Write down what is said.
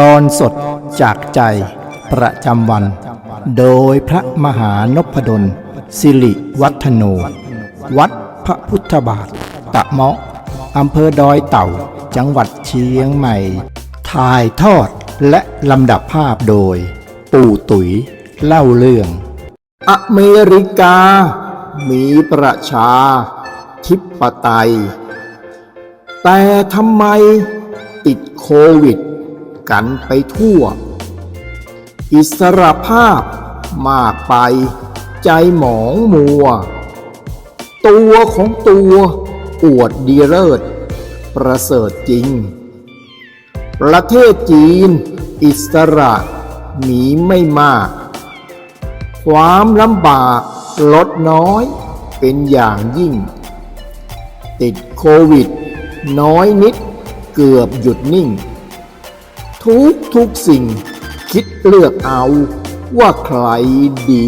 ตอนสดจากใจประจำวัน โดยพระมหานพดล สิริวัฒโน วัดพระพุทธบาท ตะเมาะอำเภอดอยเต่า จังหวัดเชียงใหม่ ถ่ายทอดและลำดับภาพโดย ปู่ตุ๋ยเล่าเรื่อง อเมริกา มีประชา ธิปไตย แต่ทำไมติดโควิด กันไปทั่ว อิสรภาพมากไป ใจหมองมัว ตัวของตัวอวดดีเลิศประเสริฐจริง ประเทศจีน อิสระมีไม่มาก ความลำบากลดน้อยเป็นอย่างยิ่ง ติดโควิด น้อยนิดเกือบหยุดนิ่ง ทุกทุกสิ่ง คิดเลือกเอาว่าใครดี